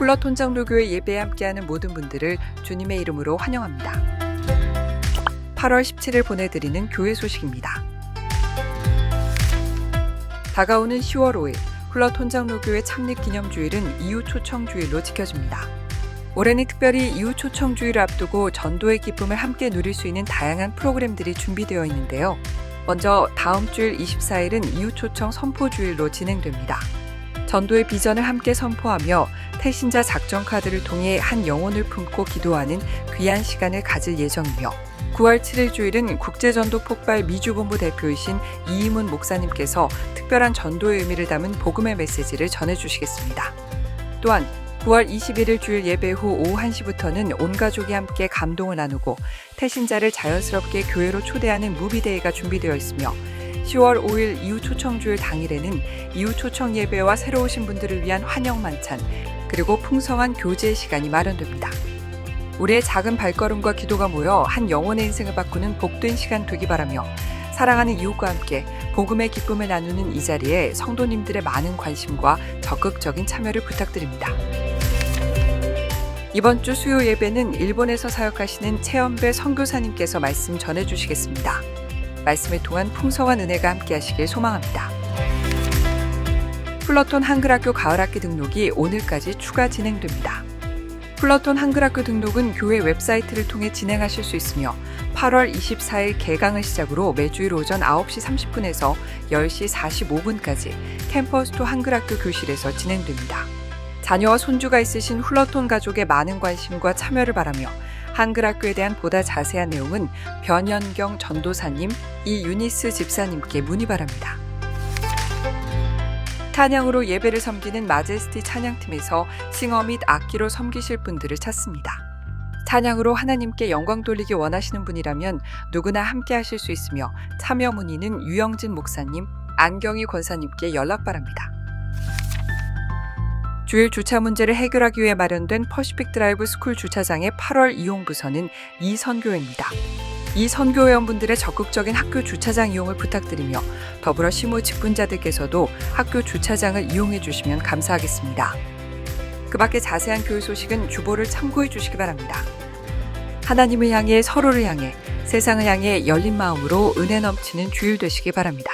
훌러톤 장로교회 예배에 함께하는 모든 분들을 주님의 이름으로 환영합니다. 8월 17일 보내드리는 교회 소식입니다. 다가오는 10월 5일 훌러톤 장로교회 창립 기념주일은 이웃 초청 주일로 지켜집니다. 올해는 특별히 이웃 초청 주일을 앞두고 전도의 기쁨을 함께 누릴 수 있는 다양한 프로그램들이 준비되어 있는데요. 먼저 다음 주일 24일은 이웃 초청 선포 주일로 진행됩니다. 전도의 비전을 함께 선포하며 태신자 작전 카드를 통해 한 영혼을 품고 기도하는 귀한 시간을 가질 예정이며 9월 7일 주일은 국제전도 폭발 미주본부 대표이신 이희문 목사님께서 특별한 전도의 의미를 담은 복음의 메시지를 전해주시겠습니다. 또한 9월 21일 주일 예배 후 오후 1시부터는 온 가족이 함께 감동을 나누고 태신자를 자연스럽게 교회로 초대하는 무비데이가 준비되어 있으며 10월 5일 이후 초청주일 당일에는 이후 초청 예배와 새로 오신 분들을 위한 환영 만찬 그리고 풍성한 교제 시간이 마련됩니다. 우리의 작은 발걸음과 기도가 모여 한 영혼의 인생을 바꾸는 복된 시간 되기 바라며 사랑하는 이웃과 함께 복음의 기쁨을 나누는 이 자리에 성도님들의 많은 관심과 적극적인 참여를 부탁드립니다. 이번 주 수요 예배는 일본에서 사역하시는 최연배 선교사님께서 말씀 전해 주시겠습니다. 말씀을 통한 풍성한 은혜가 함께하시길 소망합니다. 플러톤 한글학교 가을학기 등록이 오늘까지 추가 진행됩니다. 플러톤 한글학교 등록은 교회 웹사이트를 통해 진행하실 수 있으며 8월 24일 개강을 시작으로 매주일 오전 9시 30분에서 10시 45분까지 캠퍼스 투 한글학교 교실에서 진행됩니다. 자녀와 손주가 있으신 훌러톤 가족의 많은 관심과 참여를 바라며 한글학교에 대한 보다 자세한 내용은 변현경 전도사님, 이유니스 집사님께 문의 바랍니다. 찬양으로 예배를 섬기는 마제스티 찬양팀에서 싱어 및 악기로 섬기실 분들을 찾습니다. 찬양으로 하나님께 영광 돌리기 원하시는 분이라면 누구나 함께 하실 수 있으며 참여 문의는 유영진 목사님, 안경희 권사님께 연락 바랍니다. 주일 주차 문제를 해결하기 위해 마련된 퍼시픽 드라이브 스쿨 주차장의 8월 이용 부서는 이 선교회입니다. 이 선교회원분들의 적극적인 학교 주차장 이용을 부탁드리며 더불어 시무 직분자들께서도 학교 주차장을 이용해 주시면 감사하겠습니다. 그 밖에 자세한 교육 소식은 주보를 참고해 주시기 바랍니다. 하나님을 향해 서로를 향해 세상을 향해 열린 마음으로 은혜 넘치는 주일 되시기 바랍니다.